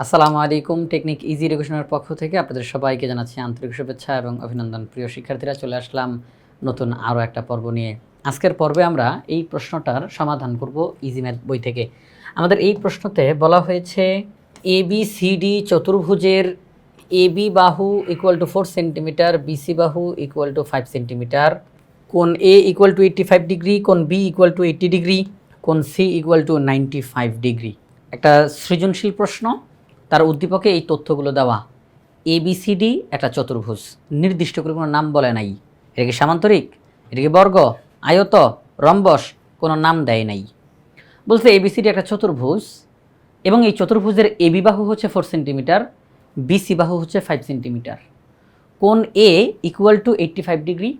আসসালামু আলাইকুম, technique easy এডুকেশনের পক্ষ থেকে আপনাদের সবাইকে জানাচ্ছি আন্তরিক শুভেচ্ছা এবং অভিনন্দন। প্রিয় শিক্ষার্থীরা, চলে আসলাম নতুন আরও একটা পর্ব নিয়ে। আজকের পর্বে আমরা এই প্রশ্নটার সমাধান করব ইজি ম্যাথ বই থেকে। আমাদের এই প্রশ্নতে বলা হয়েছে, এ বি সি ডি চতুর্ভুজের এ বি বাহু equal to four centimetre BC বাহু ইকুয়াল টু ফাইভ সেন্টিমিটার কোন A equal to eighty five degree কোন B equal to eighty degree কোন C equal to ninety five degree একটা সৃজনশীল প্রশ্ন। তার উদ্দীপকে এই তথ্যগুলো দেওয়া। এবিসিডি একটা চতুর্ভুজ। নির্দিষ্ট করে কোনো নাম বলে নাই। এটা কি সামান্তরিক? এটা কি বর্গ? আয়ত? রম্বস? কোনো নাম দেয় নাই। বলছে এবিসিডি একটা চতুর্ভুজ এবং এই চতুর্ভুজের এবি বাহু হচ্ছে ফোর সেন্টিমিটার বিসি বাহু হচ্ছে ফাইভ সেন্টিমিটার কোন A equal to eighty five degree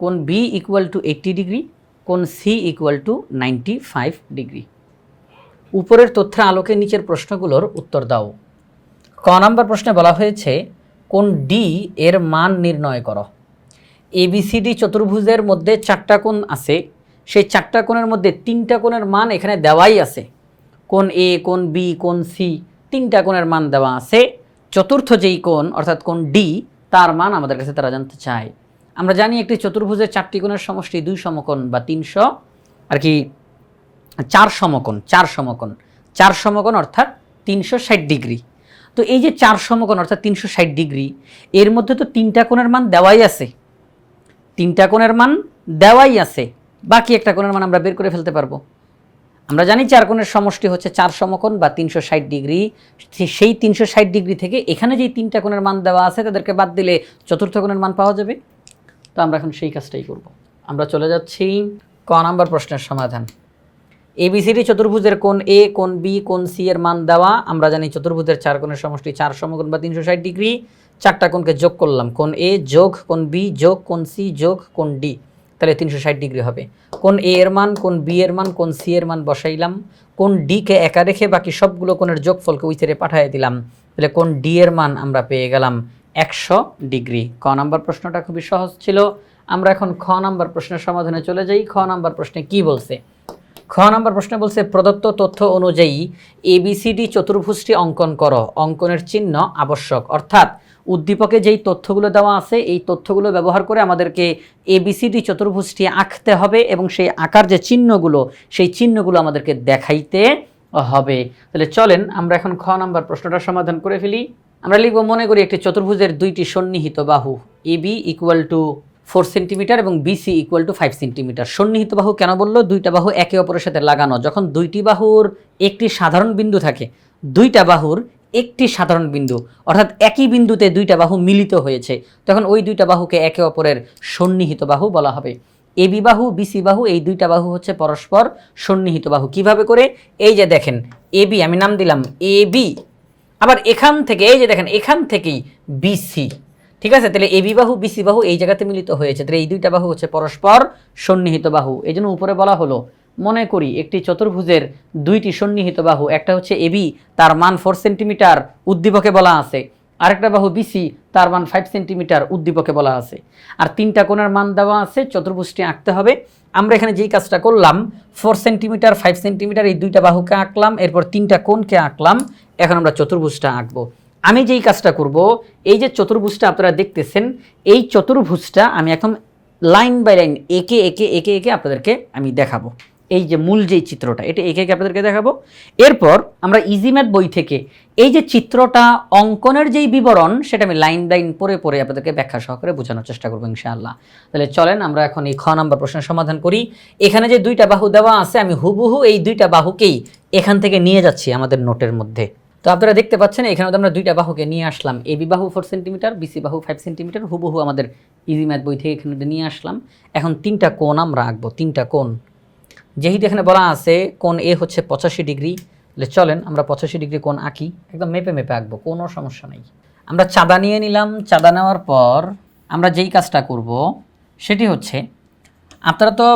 কোন B equal to eighty degree কোন C equal to ninety five degree উপরের তথ্যের আলোকে নিচের প্রশ্নগুলোর উত্তর দাও। ক নম্বর প্রশ্নে বলা হয়েছে, কোন ডি এর মান নির্ণয় করো? এবিসিডি চতুর্ভুজের মধ্যে চারটা কোণ আছে, সেই চারটা কোণের মধ্যে তিনটা কোণের মান এখানে দেওয়াই আছে। কোন এ কোন বি কোন সি তিনটা কোণের মান দেওয়া আছে। চতুর্থ যেই কোণ, অর্থাৎ কোন ডি তার মান আমাদের কাছে তারা জানতে চায়। আমরা জানি একটি চতুর্ভুজের চারটি কোণের সমষ্টি দুই সমকোণ বা তিনশো, আর কি চার সমকোণ চার সমকোণ। চার সমকোণ অর্থাৎ তিনশো ষাট ডিগ্রি। তো এই যে চার সমকোণ, অর্থাৎ তিনশো ষাট ডিগ্রি, এর মধ্যে তো তিনটা কোণের মান দেওয়াই আছে। তিনটা কোণের মান দেওয়াই আছে। বাকি একটা কোণের মান আমরা বের করে ফেলতে পারব। আমরা জানি চার কোণের সমষ্টি হচ্ছে চার সমকোণ বা তিনশো ষাট ডিগ্রি। সেই তিনশো ষাট ডিগ্রি থেকে এখানে যেই তিনটা কোণের মান দেওয়া আছে, তাদেরকে বাদ দিলে চতুর্থ কোণের মান পাওয়া যাবে। তো আমরা এখন সেই কাজটাই করব। আমরা চলে যাচ্ছি ক নাম্বার প্রশ্নের সমাধান। এবিসিডি চতুর্ভুজের কোন এ কোন বি কোন সি এর মান দেওয়া। আমরা জানি চতুর্ভুজের চার কোণের সমষ্টি চার সমকোণ বা তিনশো ষাট ডিগ্রি। চারটা কোণকে যোগ করলাম। কোন এ যোগ কোন বি যোগ কোন সি যোগ কোন ডি। তাহলে তিনশো ষাট ডিগ্রি হবে। কোন এ এর মান কোন বি এর মান কোন সি এর মান বসাইলাম। কোন ডিকে একা রেখে বাকি সবগুলো কোণের যোগফলকে ছেড়ে পাঠিয়ে দিলাম। তাহলে কোন ডি এর মান আমরা পেয়ে গেলাম একশো ডিগ্রি। ক নাম্বার প্রশ্নটা খুবই সহজ ছিল। আমরা এখন খ নাম্বার প্রশ্নের সমাধানে চলে যাই। খ নাম্বার প্রশ্নে কি বলছে? খ নম্বর প্রশ্ন বলছে, প্রদত্ত তথ্য অনুযায়ী এবিসিডি চতুর্ভুজটি অঙ্কন করো। অঙ্কনের চিহ্ন আবশ্যক। অর্থাৎ উদ্দীপকে যেই তথ্যগুলো দেওয়া আছে, এই তথ্যগুলো ব্যবহার করে আমাদেরকে এবিসিডি চতুর্ভুজটি আঁকতে হবে এবং সেই আঁকার যে চিহ্নগুলো, সেই চিহ্নগুলো আমাদেরকে দেখাইতে হবে। তাহলে চলেন, আমরা এখন খ নাম্বার প্রশ্নটার সমাধান করে ফেলি। আমরা লিখব, মনে করি একটি চতুর্ভুজের দুইটি সন্নিহিত বাহু AB equal to four centimetre এবং BC equal to five centimetre. সন্নিহিত বাহু কেন বলল? দুইটা বাহু একে অপরের সাথে লাগানো। যখন দুইটি বাহুর একটি সাধারণ বিন্দু থাকে, দুইটা বাহুর একটি সাধারণ বিন্দু, অর্থাৎ একই বিন্দুতে দুইটা বাহু মিলিত হয়েছে, তখন ওই দুইটা বাহুকে একে অপরের সন্নিহিত বাহু বলা হবে। এবি বাহু বিসি বাহু, এই দুইটা বাহু হচ্ছে পরস্পর সন্নিহিত বাহু। কীভাবে করে? এই যে দেখেন এবি আমি নাম দিলাম এ বি। আবার এখান থেকে, এই যে দেখেন, এখান থেকেই বিসি ঠিক আছে? তাহলে এবি বাহু বিসি বাহু এই জায়গাতে মিলিত হয়েছে। তাহলে এই দুইটা বাহু হচ্ছে পরস্পর সন্নিহিত বাহু। এই জন্য উপরে বলা হলো, মনে করি একটি চতুর্ভুজের দুইটি সন্নিহিত বাহু, একটা হচ্ছে এবি তার মান ফোর সেন্টিমিটার উদ্দীপকে বলা আছে। আরেকটা বাহু বিসি তার মান ফাইভ সেন্টিমিটার উদ্দীপকে বলা আছে। আর তিনটা কোণের মান দেওয়া আছে, চতুর্ভুজটি আঁকতে হবে। আমরা এখানে যেই কাজটা করলাম ফোর সেন্টিমিটার ফাইভ সেন্টিমিটার এই দুইটা বাহুকে আঁকলাম, এরপর তিনটা কোণকে আঁকলাম, এখন আমরা চতুর্ভুজটা আঁকবো। আমি যেই কাজটা করব, এই যে চতুর্ভুজটা আপনারা দেখতেছেন, এই চতুর্ভুজটা আমি এখন লাইন বাই লাইন একে একে একে একে আপনাদেরকে আমি দেখাবো। এই যে মূল যেই চিত্রটা, এটা একে একে আপনাদেরকে দেখাবো। এরপর আমরা ইজি ম্যাথ বই থেকে এই যে চিত্রটা অঙ্কনের যেই বিবরণ, সেটা আমি লাইন লাইন পরে পরে আপনাদেরকে ব্যাখ্যা সহকারে বোঝানোর চেষ্টা করব ইনশাআল্লাহ। তাহলে চলেন আমরা এখন এই খ নম্বর প্রশ্নের সমাধান করি। এখানে যে দুইটা বাহু দেওয়া আছে, আমি হুবহু এই দুইটা বাহুকেই এখান থেকে নিয়ে যাচ্ছি আমাদের নোটের মধ্যে। তো আপনারা দেখতে পাচ্ছেন, এখানে আমরা দুইটা বাহুকে নিয়ে আসলাম। এবি বাহু ফোর সেন্টিমিটার বিসি বাহু ফাইভ সেন্টিমিটার হুবহু আমাদের ইজি ম্যাথ বই থেকে এখানে নিয়ে আসলাম। এখন তিনটা কোণ আমরা আঁকবো, তিনটা কোণ। যেহেতু এখানে বলা আছে, কোণ এ হচ্ছে পঁচাশি ডিগ্রি, তাহলে চলেন আমরা পঁচাশি ডিগ্রি কোণ আঁকি, একদম মেপে মেপে আঁকবো, কোনো সমস্যা নেই। আমরা চাঁদা নিয়ে নিলাম, চাঁদা নেওয়ার পর আমরা যেই কাজটা করব, সেটি হচ্ছে, আপনারা তো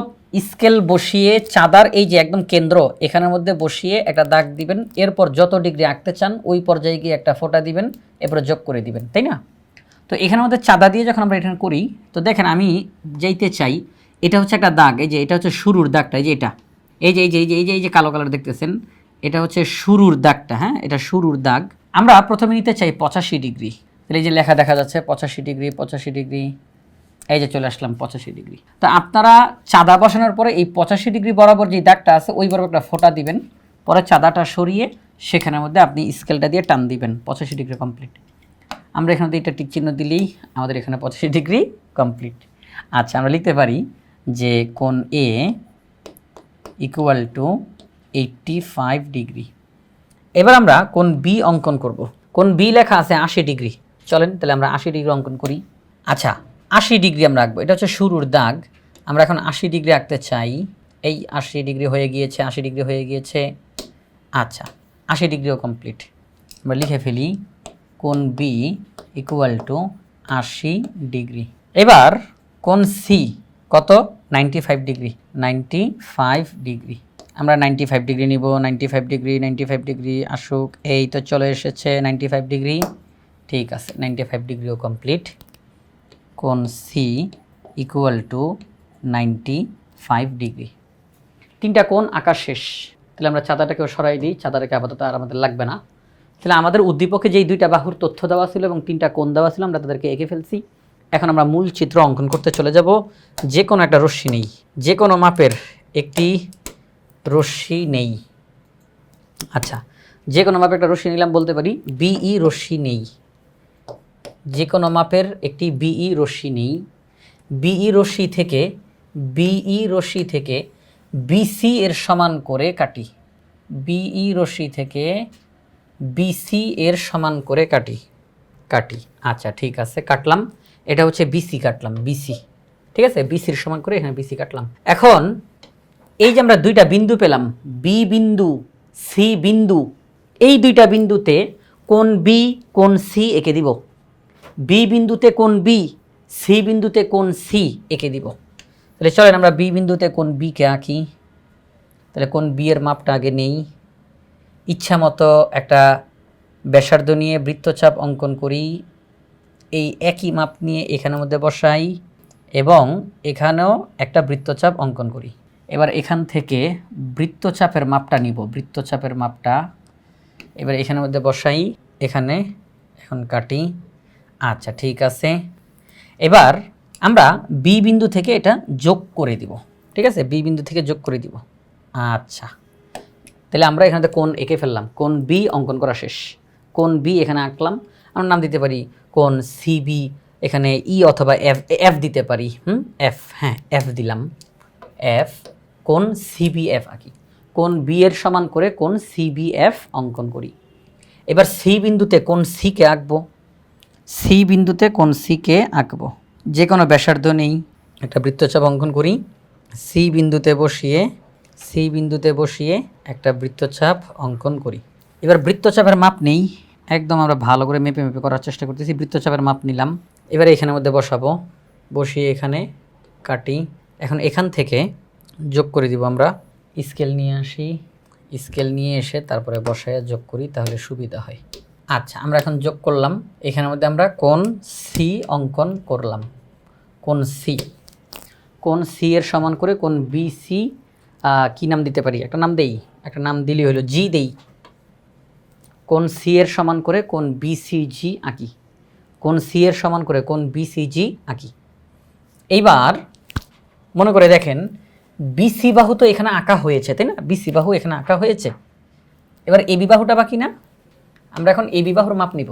স্কেল বসিয়ে চাঁদার এই যে একদম কেন্দ্র, এখানের মধ্যে বসিয়ে একটা দাগ দিবেন, এরপর যত ডিগ্রি আঁকতে চান, ওই পর্যায়ে গিয়ে একটা ফোঁটা দিবেন, এরপরে যোগ করে দিবেন, তাই না? তো এখানের মধ্যে চাঁদা দিয়ে যখন আমরা এখানে করি, তো দেখেন আমি যাইতে চাই, এটা হচ্ছে একটা দাগ, এই যে এটা হচ্ছে শুরুর দাগটা, এই যে এটা, এই যে এই যে এই যে এই যে এই যে কালো কালার দেখতেছেন, এটা হচ্ছে শুরুর দাগটা হ্যাঁ এটা শুরুর দাগ। আমরা প্রথমে নিতে চাই পঁচাশি ডিগ্রি, তাহলে এই যে লেখা দেখা যাচ্ছে, পঁচাশি ডিগ্রি পঁচাশি ডিগ্রি এই যে চলে আসলাম পঁচাশি ডিগ্রি। তো আপনারা চাঁদা বসানোর পরে এই পঁচাশি ডিগ্রি বরাবর যে দাগটা আছে, ওই বরাবর একটা ফোঁটা দিবেন। পরে চাঁদাটা সরিয়ে সেখানের মধ্যে আপনি স্কেলটা দিয়ে টান দিবেন, পঁচাশি ডিগ্রি কমপ্লিট আমরা এখানে এটা টিক চিহ্ন দিলেই আমাদের এখানে পঁচাশি ডিগ্রি কমপ্লিট আচ্ছা আমরা লিখতে পারি যে কোন A equal to eighty five degree. এবার আমরা কোন বি অঙ্কন করব। কোন বি লেখা আছে আশি ডিগ্রি। চলেন, তাহলে আমরা আশি ডিগ্রি অঙ্কন করি। আচ্ছা আশি ডিগ্রি আমরা রাখব এটা হচ্ছে শুরুর দাগ। আমরা এখন আশি ডিগ্রি রাখতে চাই। এই আশি ডিগ্রি হয়ে গিয়েছে, আশি ডিগ্রি হয়ে গিয়েছে। আচ্ছা আশি ডিগ্রিও কমপ্লিট আমরা লিখে ফেলি। কোন বি ইকুয়াল টু আশি ডিগ্রি। এবার কোন সি কত? Ninety five degree. Ninety five degree. আমরা নাইনটি ফাইভ ডিগ্রি নিব। Ninety five degree ninety five degree আসুক। এই তো চলে এসেছে নাইনটি ফাইভ ডিগ্রি। ঠিক আছে নাইনটি ফাইভ ডিগ্রিও কমপ্লিট কোন C equal to ninety five degree তিনটা কোণ আকাশ শেষ। তাহলে আমরা চাঁদাটাকেও সরাই দিই, চাঁদাটাকে আপাতত আর আমাদের লাগবে না। তাহলে আমাদের উদ্দীপকে যেই দুইটা বাহুর তথ্য দেওয়া ছিল এবং তিনটা কোণ দেওয়া ছিল, আমরা তাদেরকে এঁকে ফেলছি। এখন আমরা মূল চিত্র অঙ্কন করতে চলে যাব। যে কোনো একটা রশ্মি নেই। যে কোনো মাপের একটি রশ্মি নেই। আচ্ছা যে কোনো মাপের একটা রশ্মি নিলাম বলতে পারি। বিই রশ্মি নেই। যে কোনো মাপের একটি বিই রশ্মি নেই। বিই রশ্মি থেকে বিই রশ্মি থেকে বিসি এর সমান করে কাটি। বিই রশ্মি থেকে বিসি এর সমান করে কাটি। কাটি। আচ্ছা ঠিক আছে, কাটলাম। এটা হচ্ছে বিসি কাটলাম, বিসি। ঠিক আছে? বিসির সমান করে এখানে বিসি কাটলাম। এখন এই যে আমরা দুইটা বিন্দু পেলাম, বি বিন্দু, সি বিন্দু, এই দুইটা বিন্দুতে কোন বি, কোন সি এঁকে দিব। বি বিন্দুতে কোন বি সি বিন্দুতে কোন সি এঁকে দিব। তাহলে চলেন আমরা বি বিন্দুতে কোন বিকে আঁকি। তাহলে কোন বি এর মাপটা আগে নেই। ইচ্ছা মতো একটা ব্যাসার্ধ নিয়ে বৃত্তচাপ অঙ্কন করি। এই একই মাপ নিয়ে এখানের মধ্যে বসাই এবং এখানেও একটা বৃত্তচাপ অঙ্কন করি। এবার এখান থেকে বৃত্তচাপের মাপটা নিব। বৃত্তচাপের মাপটা এবার এখানের মধ্যে বসাই। এখানে এখন কাটি। আচ্ছা ঠিক আছে। এবার আমরা বি বিন্দু থেকে এটা যোগ করে দিব। ঠিক আছে? বি বিন্দু থেকে যোগ করে দিব। আচ্ছা। তাহলে আমরা এখানে কোন এঁকে ফেললাম। কোন বি অঙ্কন করা শেষ। কোন বি এখানে আঁকলাম। আমরা নাম দিতে পারি কোন সিবি এখানে ই অথবা এফ এফ দিতে পারি। হুম? এফ হ্যাঁ এফ দিলাম। এফ কোন সিবিএফ আঁকি। কোন বি এর সমান করে কোন সিবিএফ অঙ্কন করি। এবার সি বিন্দুতে কোন সিকে আঁকবো। সি বিন্দুতে কোন সিকে আঁকবো? যে কোনো ব্যাসার্ধ নেই। একটা বৃত্তচাপ অঙ্কন করি। সি বিন্দুতে বসিয়ে, সি বিন্দুতে বসিয়ে একটা বৃত্তচাপ অঙ্কন করি। এবার বৃত্তচাপের মাপ নেই। একদম আমরা ভালো করে মেপে মেপে করার চেষ্টা করতেছি। বৃত্তচাপের মাপ নিলাম। এবার এখানের মধ্যে বসাবো। বসিয়ে এখানে কাটি। এখন এখান থেকে যোগ করে দিব আমরা। স্কেল নিয়ে আসি। স্কেল নিয়ে এসে তারপরে বসায় যোগ করি, তাহলে সুবিধা হয়। আচ্ছা আমরা এখন যোগ করলাম। এখানের মধ্যে আমরা কোন সি অঙ্কন করলাম। কোন সি কোন সি এর সমান করে কোন বি সি কি নাম দিতে পারি? একটা নাম দেই। একটা নাম দিলি হলো জি দেই। কোন সি এর সমান করে কোন বি সি জি আঁকি। কোন সি এর সমান করে কোন বি সি জি আঁকি। এইবার মনে করে দেখেন বিসি বাহু তো এখানে আঁকা হয়েছে, তাই না? বিসি বাহু এখানে আঁকা হয়েছে। এবার এ বিবাহুটা বাকি না? আমরা এখন এ বিবাহর মাপ নিব।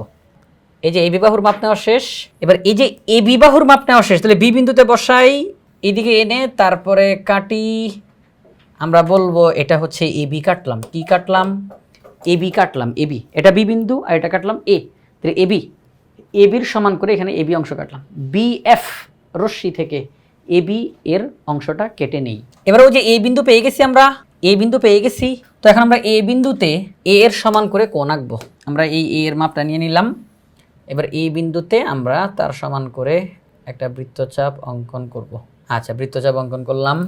এই যে এ বিবাহর মাপ নেওয়া শেষ, এবার এই যে এ বিবাহর মাপ নেওয়া শেষ, তাহলে বি বিন্দুতে বসাই, এদিকে এনে তারপরে কাটি, আমরা বলব এটা হচ্ছে এ বি কাটলাম। কি কাটলাম? এ বি কাটলাম এ বি এটা বি বিন্দু আর এটা কাটলাম এ তাহলে এ বি এ বির সমান করে এখানে এ বি অংশ কাটলাম। বি এফ রশ্মি থেকে এ বি এর অংশটা কেটে নেই। এবার ওই যে এ বিন্দু পেয়ে গেছি আমরা এ বিন্দু পেয়ে গেছি। তো এখন আমরা এ বিন্দুতে এ এর সমান করে কোণ আঁকবো। আমরা এই এ এর মাপটা নিয়ে নিলাম। এবার এই বিন্দুতে আমরা তার সমান করে একটা বৃত্তচাপ অঙ্কন করব। আচ্ছা বৃত্তচাপ অঙ্কন করলাম।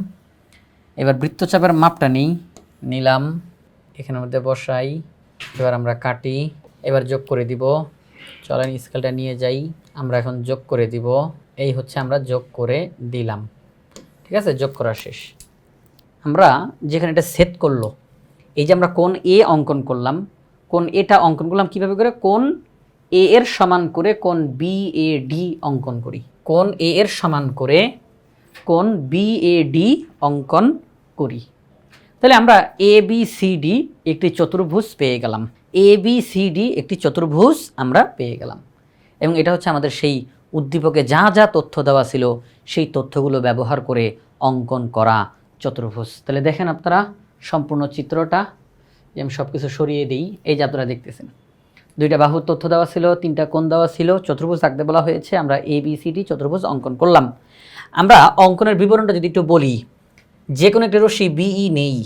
এবার বৃত্তচাপের মাপটা নিই। নিলাম। এখানের মধ্যে বসাই। এবার আমরা কাটি। এবার যোগ করে দিব। চলেন স্কেলটা নিয়ে যাই। আমরা এখন যোগ করে দিব। এই হচ্ছে আমরা যোগ করে দিলাম। ঠিক আছে? যোগ করা শেষ। আমরা যেখানে এটা সেট করল, এই যে আমরা কোন এ অঙ্কন করলাম কোন এটা অঙ্কন করলাম কীভাবে করে? কোন এ এর সমান করে কোন বি এ ডি অঙ্কন করি। কোন এ এর সমান করে কোন বি এ ডি অঙ্কন করি। তাহলে আমরা এ বি সি ডি একটি চতুর্ভুজ পেয়ে গেলাম। এ বি সি ডি একটি চতুর্ভুজ আমরা পেয়ে গেলাম। এবং এটা হচ্ছে আমাদের সেই উদ্দীপকে যা যা তথ্য দেওয়া ছিল, সেই তথ্যগুলো ব্যবহার করে অঙ্কন করা চতুর্ভুজ। তাহলে দেখেন আপনারা সম্পূর্ণ চিত্রটা, যে আমি সব কিছু সরিয়ে দিই। এই যে আপনারা দেখতেছেন, দুইটা বাহুর তথ্য দেওয়া ছিল, তিনটা কোণ দেওয়া ছিল, চতুর্ভুজ আঁকতে বলা হয়েছে। আমরা এ বি সি ডি চতুর্ভুজ অঙ্কন করলাম। আমরা অঙ্কনের বিবরণটা যদি একটু বলি যে কোনো একটি রশ্মি বিই নেই।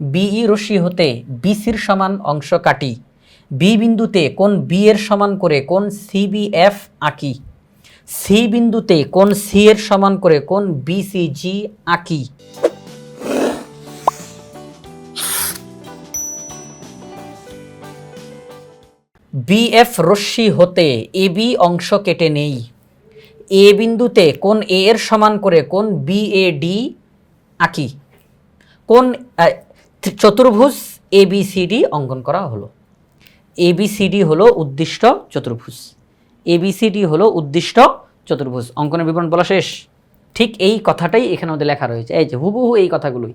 বিই রশ্মি হতে বিসির সমান অংশ কাটি। বি বিন্দুতে কোন বি এর সমান করে কোন সিবিএফ আঁকি। সি বিন্দুতে কোন সি এর সমান করে কোন বিসিজি আঁকি? বিএফ রশ্মি হতে এবি অংশ কেটে নেই। এ বিন্দুতে কোন এ এর সমান করে কোন বি এ ডি আঁকি? কোন চতুর্ভুজ এ বি সি ডি অঙ্কন করা হলো। এ বি সি ডি হলো উদ্দিষ্ট চতুর্ভুজ। এ বি সি ডি হলো উদ্দিষ্ট চতুর্ভুজ। অঙ্কনের বিবরণ বলা শেষ। ঠিক এই কথাটাই এখানে আমাদের লেখা রয়েছে। এই যে হুবহু এই কথাগুলোই।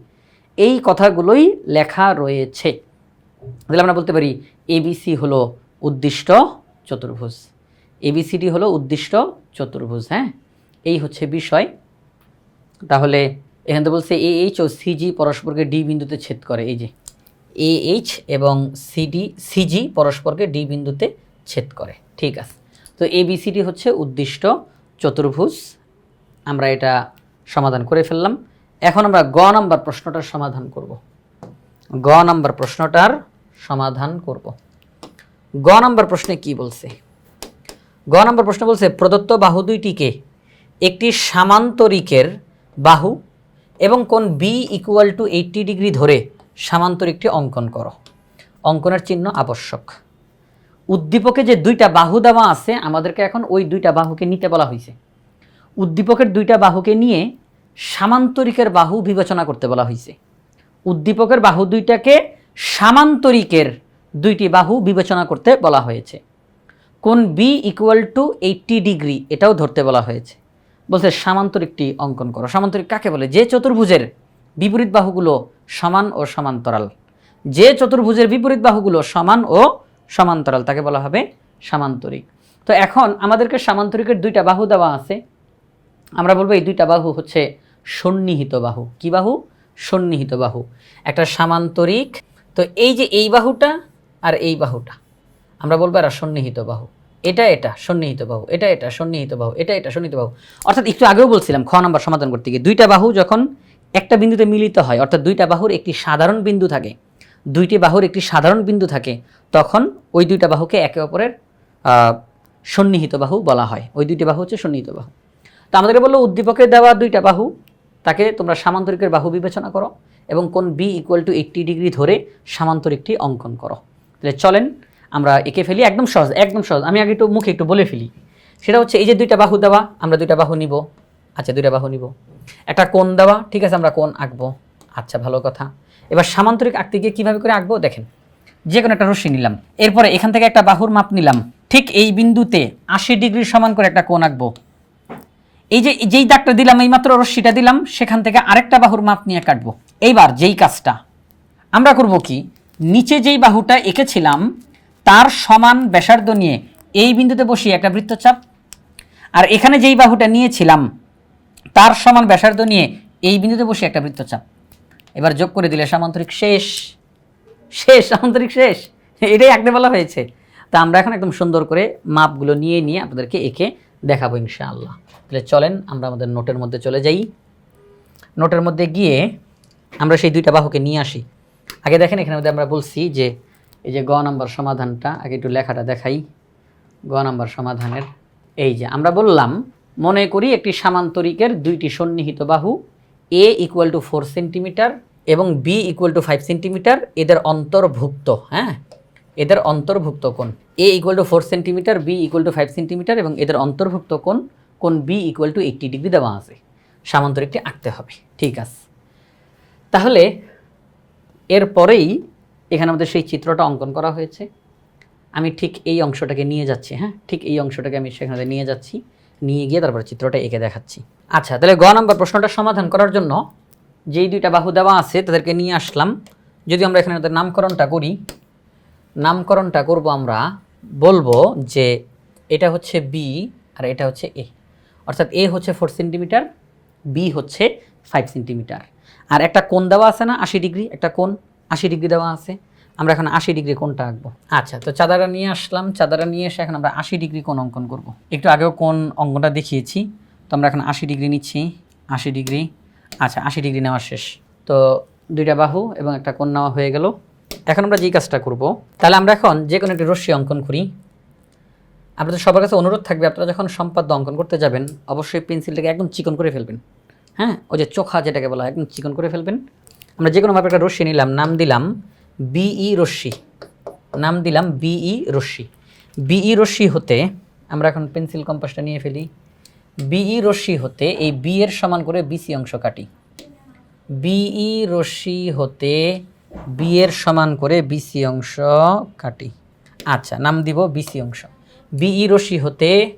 এই কথাগুলোই লেখা রয়েছে। তাহলে আমরা বলতে পারি এবিসি হলো উদ্দিষ্ট চতুর্ভুজ। এবিসিডি হলো উদ্দিষ্ট চতুর্ভুজ হ্যাঁ? এই হচ্ছে বিষয়। তাহলে এখান থেকে বলছে এ এইচ ও সিজি পরস্পরকে ডি বিন্দুতে ছেদ করে। এই যে এ এইচ এবং সিডি সিজি পরস্পরকে ডি বিন্দুতে ছেদ করে। ঠিক আছে। তো এবিসিডি হচ্ছে উদ্দিষ্ট, চতুর্ভুজ। আমরা এটা সমাধান করে ফেললাম। এখন আমরা গ নাম্বার প্রশ্নটার সমাধান করব। গ নাম্বার প্রশ্নটার সমাধান করব। গ নাম্বার প্রশ্নে কি বলছে? গ নম্বর প্রশ্ন বলছে, প্রদত্ত বাহু দুইটিকে একটি সামান্তরিকের বাহু এবং কোন B equal to eighty degree ধরে সামান্তরিকটি অঙ্কন করো। অঙ্কনের চিহ্ন আবশ্যক। উদ্দীপকে যে দুইটা বাহু দেওয়া আছে, আমাদেরকে এখন ওই দুইটা বাহুকে নিতে বলা হয়েছে উদ্দীপকের দুইটা বাহুকে নিয়ে সামান্তরিকের বাহু বিবেচনা করতে বলা হয়েছে উদ্দীপকের বাহু দুইটাকে সামান্তরিকের দুইটি বাহু বিবেচনা করতে বলা হয়েছে। কোন B equal to eighty degree এটাও ধরতে বলা হয়েছে। বলছে সামান্তরিকটি অঙ্কন করো। সামান্তরিক কাকে বলে? যে চতুর্ভুজের বিপরীত বাহুগুলো সমান ও সমান্তরাল। যে চতুর্ভুজের বিপরীত বাহুগুলো সমান ও সমান্তরাল, তাকে বলা হবে সামান্তরিক। তো এখন আমাদেরকে সামান্তরিকের দুইটা বাহু দেওয়া আছে। আমরা বলব এই দুইটা বাহু হচ্ছে সন্নিহিত বাহু। কি বাহু? সন্নিহিত বাহু। একটা সামান্তরিক, তো এই যে এই বাহুটা আর এই বাহুটা, আমরা বলব এরা সন্নিহিত বাহু। এটা এটা, সন্নিহিত বাহু। এটা এটা, সন্নিহিত বাহু। এটা এটা, সন্নিহিত বাহু। অর্থাৎ একটু আগেও বলছিলাম, খ নম্বর সমাধান করতে গিয়ে দুইটা বাহু যখন একটা বিন্দুতে মিলিত হয়, অর্থাৎ দুইটা বাহুর একটি সাধারণ বিন্দু থাকে দুইটি বাহুর একটি সাধারণ বিন্দু থাকে, তখন ওই দুইটা বাহুকে একে অপরের সন্নিহিত বাহু বলা হয়। ওই দুইটি বাহু হচ্ছে সন্নিহিত বাহু। তো আমাদেরকে বলল উদ্দীপকে দেওয়া দুইটা বাহু, তাকে তোমরা সামান্তরিকের বাহু বিবেচনা করো এবং কোন B equal to eighty degree ধরে সামান্তরিকটি অঙ্কন করো। তাহলে চলেন, আমরা এঁকে ফেলি, একদম সহজ একদম সহজ। আমি আগে একটু মুখে একটু বলে ফেলি। সেটা হচ্ছে, এই যে দুইটা বাহু দেওয়া, আমরা দুইটা বাহু নিব। আচ্ছা দুইটা বাহু নিব। একটা কোন দেওয়া, ঠিক আছে, আমরা কোন আঁকবো। আচ্ছা ভালো কথা। এবার সামান্তরিক আঁকতে গিয়ে কীভাবে করে আঁকবো? দেখেন যে কোনো একটা রশ্মি নিলাম। এরপরে এখান থেকে একটা বাহুর মাপ নিলাম। ঠিক এই বিন্দুতে আশি ডিগ্রির সমান করে একটা কোণ আঁকবো। এই যে, যেই দাগটা দিলাম, এই মাত্র রশ্মিটা দিলাম, সেখান থেকে আরেকটা বাহুর মাপ নিয়ে কাটবো। এইবার যেই কাজটা, আমরা করব কি? নিচে যেই বাহুটা এঁকেছিলাম, তার সমান ব্যাসার্ধ নিয়ে এই বিন্দুতে বসিয়ে একটা বৃত্তচাপ। আর এখানে যেই বাহুটা নিয়েছিলাম, তার সমান ব্যাসার্ধ নিয়ে এই বিন্দুতে বসে একটা বৃত্তচাপ। এবার যোগ করে দিলে সামান্তরিক শেষ। শেষ, সামান্তরিক শেষ। এটাই আঁকতে বলা হয়েছে। তা আমরা এখন একদম সুন্দর করে মাপগুলো নিয়ে নিয়ে আপনাদেরকে এঁকে দেখাবো ইনশাআল্লাহ। তাহলে চলেন, আমরা আমাদের নোটের মধ্যে চলে যাই। নোটের মধ্যে গিয়ে আমরা সেই দুইটা বাহুকে নিয়ে আসি। আগে দেখেন এখানে মধ্যে আমরা বলছি যে এই যে গ নাম্বার সমাধানটা, আগে একটু লেখাটা দেখাই। গ নাম্বার সমাধানের, এই যে আমরা বললাম, মনে করি একটি সামান্তরিকের দুইটি সন্নিহিত বাহু A equal to four centimetre এবং B equal to five centimetre এদের অন্তর্ভুক্ত হ্যাঁ? এদের অন্তর্ভুক্ত কোণ। A equal to four centimetre B equal to five centimetre এবং এদের অন্তর্ভুক্ত কোণ কোণ B equal to eighty degree দেওয়া আছে। সামান্তরিকটি আঁকতে হবে, ঠিক আছে? তাহলে এরপরেই এখানে আমাদের সেই চিত্রটা অঙ্কন করা হয়েছে। আমি ঠিক এই অংশটাকে নিয়ে যাচ্ছি হ্যাঁ? ঠিক এই অংশটাকে আমি সেখানে নিয়ে যাচ্ছি। নিয়ে গিয়ে তারপর চিত্রটা এঁকে দেখাচ্ছি। আচ্ছা তাহলে গ নম্বর প্রশ্নটা সমাধান করার জন্য যেই দুইটা বাহু দেওয়া আছে তাদেরকে নিয়ে আসলাম। যদি আমরা এখানে ওদের নামকরণটা করি, নামকরণটা করব আমরা বলব যে এটা হচ্ছে বি আর এটা হচ্ছে এ অর্থাৎ এ হচ্ছে ফোর সেন্টিমিটার বি হচ্ছে ফাইভ সেন্টিমিটার আর একটা কোণ দেওয়া আছে না, আশি ডিগ্রি? একটা কোণ আশি ডিগ্রি দেওয়া আছে। আমরা এখন আশি ডিগ্রি কোনটা আঁকবো। আচ্ছা তো চাঁদাটা নিয়ে আসলাম। চাঁদাটা নিয়ে এসে এখন আমরা আশি ডিগ্রি কোন অঙ্কন করব। একটু আগেও কোন অঙ্কনটা দেখিয়েছি। তো আমরা এখন আশি ডিগ্রি নিচ্ছি। আশি ডিগ্রি। আচ্ছা আশি ডিগ্রি নেওয়া শেষ। তো দুইটা বাহু এবং একটা কোণ নেওয়া হয়ে গেল। এখন আমরা যেই কাজটা করব, তাহলে আমরা এখন যে কোনো একটি রশ্মি অঙ্কন করি। আপনাদের সবার কাছে অনুরোধ থাকবে, আপনারা যখন সম্পাদ্য অঙ্কন করতে যাবেন, অবশ্যই পেন্সিলটাকে একদম চিকন করে ফেলবেন। হ্যাঁ ওই যে চোখা যেটাকে বলা হয়, একদম চিকন করে ফেলবেন। আমরা যে কোনোভাবে একটা রশ্মি নিলাম, নাম দিলাম। বিই রশ্মি। নাম দিলাম বিই রশ্মি। বিই রশ্মি হতে, আমরা এখন পেন্সিল কম্পাসটা নিয়ে ফেলি। বিই রশ্মি হতে এই বি এর সমান করে বিসি অংশ কাটি। বিই রশ্মি হতে বি এর সমান করে বিসি অংশ কাটি। আচ্ছা নাম দিব বিসি অংশ। বিই রশ্মি হতে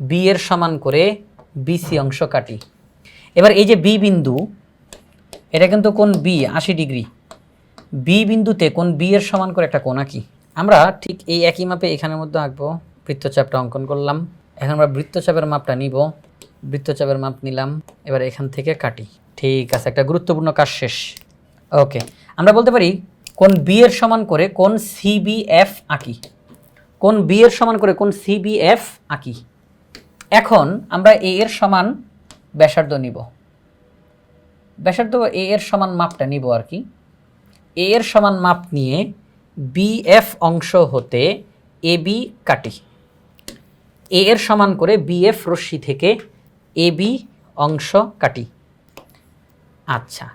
বি এর সমান করে বিসি অংশ কাটি। এবার এই যে বি বিন্দু, এটা কিন্তু কোন বি, আশি ডিগ্রি। বি বিন্দুতে কোন বি এর সমান করে একটা কোণ আঁকি আমরা ঠিক এই একই মাপে এখানের মধ্যে আঁকবো, বৃত্তচাপটা অঙ্কন করলাম। এখন আমরা বৃত্তচাপের মাপটা নিব। বৃত্তচাপের মাপ নিলাম, এবার এখান থেকে কাটি। ঠিক আছে, একটা গুরুত্বপূর্ণ কাজ শেষ। ওকে, আমরা বলতে পারি কোন বি এর সমান করে কোন সিবিএফ আঁকি? কোন বি এর সমান করে কোন সিবিএফ আঁকি? এখন আমরা এ এর সমান ব্যাসার্ধ নিব। ব্যাসার্ধ এ এর সমান মাপটা নিব আর কি। এর সমান মাপ নিয়ে বিএফ অংশ হতে এ বি কাটি। এ এর সমান করে বিএফ রশ্মি থেকে এ বি অংশ কাটি। আচ্ছা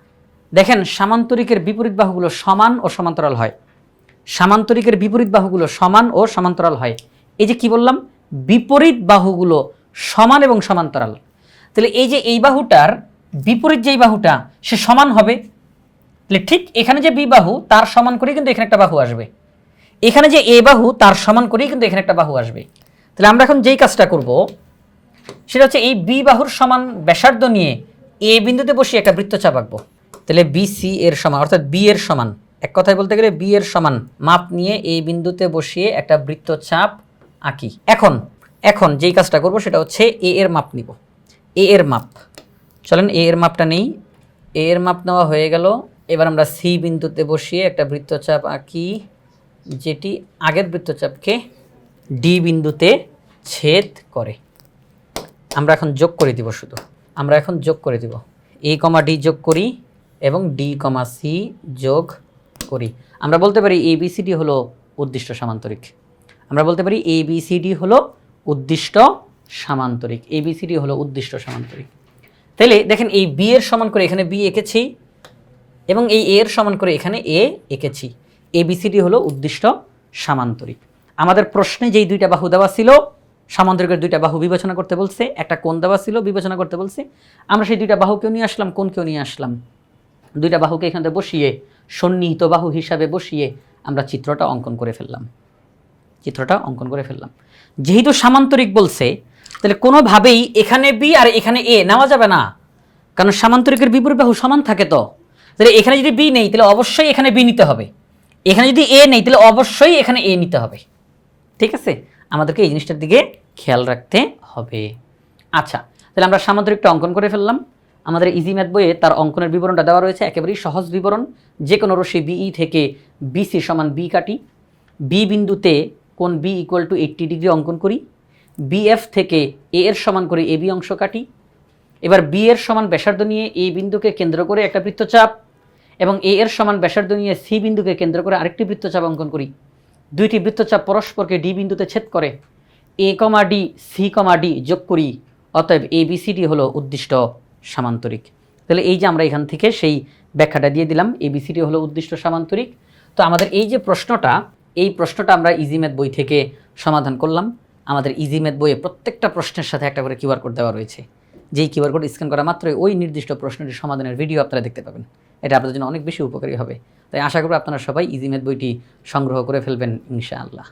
দেখেন সামান্তরিকের বিপরীত বাহুগুলো সমান ও সমান্তরাল হয়। সামান্তরিকের বিপরীত বাহুগুলো সমান ও সমান্তরাল হয়। এই যে কি বললাম? বিপরীত বাহুগুলো সমান এবং সমান্তরাল। তাহলে এই যে এই বাহুটার বিপরীত যেই বাহুটা, সে সমান হবে? তাহলে ঠিক এখানে যে বি বাহু, তার সমান করেই কিন্তু এখানে একটা বাহু আসবে। এখানে যে এ বাহু, তার সমান করেই কিন্তু এখানে একটা বাহু আসবে। তাহলে আমরা এখন যেই কাজটা করব, সেটা হচ্ছে এই বি বাহুর সমান ব্যাসার্ধ নিয়ে এ বিন্দুতে বসিয়ে একটা বৃত্তচাপ আঁকবো। তাহলে বি সি এর সমান, অর্থাৎ বি এর সমান, এক কথায় বলতে গেলে বি এর সমান মাপ নিয়ে এই বিন্দুতে বসিয়ে একটা বৃত্তচাপ আঁকি। এখন এখন যেই কাজটা করব, সেটা হচ্ছে এ এর মাপ নিব। এ এর মাপ। চলেন এ এর মাপটা নেই। এ এর মাপ নেওয়া হয়ে গেল। এবার আমরা সি বিন্দুতে বসিয়ে একটা বৃত্তচাপ আঁকি, যেটি আগের বৃত্তচাপকে ডি বিন্দুতে ছেদ করে। আমরা এখন যোগ করে দিব শুধু। আমরা এখন যোগ করে দিব। এ কমা ডি যোগ করি এবং ডি কমা সি যোগ করি। আমরা বলতে পারি এ বি সি ডি হলো উদ্দিষ্ট সামান্তরিক। আমরা বলতে পারি এ বি সি ডি হলো উদ্দিষ্ট সামান্তরিক। এ বি সি ডি হলো উদ্দিষ্ট সামান্তরিক। তাহলে দেখেন এই বি এর সমান করে এখানে বি এঁকেছি। এবং এই এর সমান করে এখানে এ এঁকেছি। এ বি সি হলো উদ্দিষ্ট সামান্তরিক। আমাদের প্রশ্নে যেই দুইটা বাহু দেওয়া ছিল, সামান্তরিকের দুইটা বাহু বিবেচনা করতে বলছে, একটা কোন দেওয়া ছিল, বিবেচনা করতে বলছে। আমরা সেই দুইটা বাহুকেও নিয়ে আসলাম কোনকেও নিয়ে আসলাম। দুইটা বাহুকে এখানে বসিয়ে, সন্নিহিত বাহু হিসাবে বসিয়ে আমরা চিত্রটা অঙ্কন করে ফেললাম। চিত্রটা অঙ্কন করে ফেললাম। যেহেতু সামান্তরিক বলছে, তাহলে কোনোভাবেই এখানে বি আর এখানে এ নেওয়া যাবে না। কারণ সামান্তরিকের বিপরীত বাহু সমান থাকে তো। তাহলে এখানে যদি বি নেই, তাহলে অবশ্যই এখানে বি নিতে হবে। এখানে যদি এ নেই, তাহলে অবশ্যই এখানে এ নিতে হবে। ঠিক আছে? আমাদেরকে এই জিনিসটার দিকে খেয়াল রাখতে হবে। আচ্ছা তাহলে আমরা সামান্তরিকটা অঙ্কন করে ফেললাম। আমাদের ইজি ম্যাথ বইয়ে তার অঙ্কনের বিবরণটা দেওয়া রয়েছে, একেবারেই সহজ বিবরণ। যে কোনো রশ্মি বিই থেকে বিসি সমান বি কাটি। বি বিন্দুতে কোন B equal to eighty degree অঙ্কন করি। বিএফ থেকে এ এর সমান করে এ বি অংশ কাটি। এবার বি এর সমান ব্যাসার্ধ নিয়ে এই বিন্দুকে কেন্দ্র করে একটা বৃত্তচাপ। এবং এ এর সমান ব্যাসার্ধ নিয়ে সি বিন্দুকে কেন্দ্র করে আরেকটি বৃত্তচাপ অঙ্কন করি। দুইটি বৃত্তচাপ পরস্পরকে ডি বিন্দুতে ছেদ করে। A comma D, C comma D যোগ করি। অতএব এ বি সি হলো উদ্দিষ্ট সামান্তরিক। তাহলে এই যে আমরা এখান থেকে সেই ব্যাখ্যাটা দিয়ে দিলাম, এ বি সি হলো উদ্দিষ্ট সামান্তরিক। তো আমাদের এই যে প্রশ্নটা, এই প্রশ্নটা আমরা ইজি ম্যাথ বই থেকে সমাধান করলাম। আমাদের ইজি ম্যাথ বইয়ে প্রত্যেকটা প্রশ্নের সাথে একটা করে কিউআর কোড দেওয়া রয়েছে। যেই কিউআর কোড স্ক্যান করা মাত্রই ওই নির্দিষ্ট প্রশ্নটির সমাধানের ভিডিও আপনারা দেখতে পাবেন। এটা আপনাদের জন্য অনেক বেশি উপকারী হবে। তাই আশা করব আপনারা সবাই ইজিমেদ বইটি সংগ্রহ করে ফেলবেন, ইনশাআল্লাহ।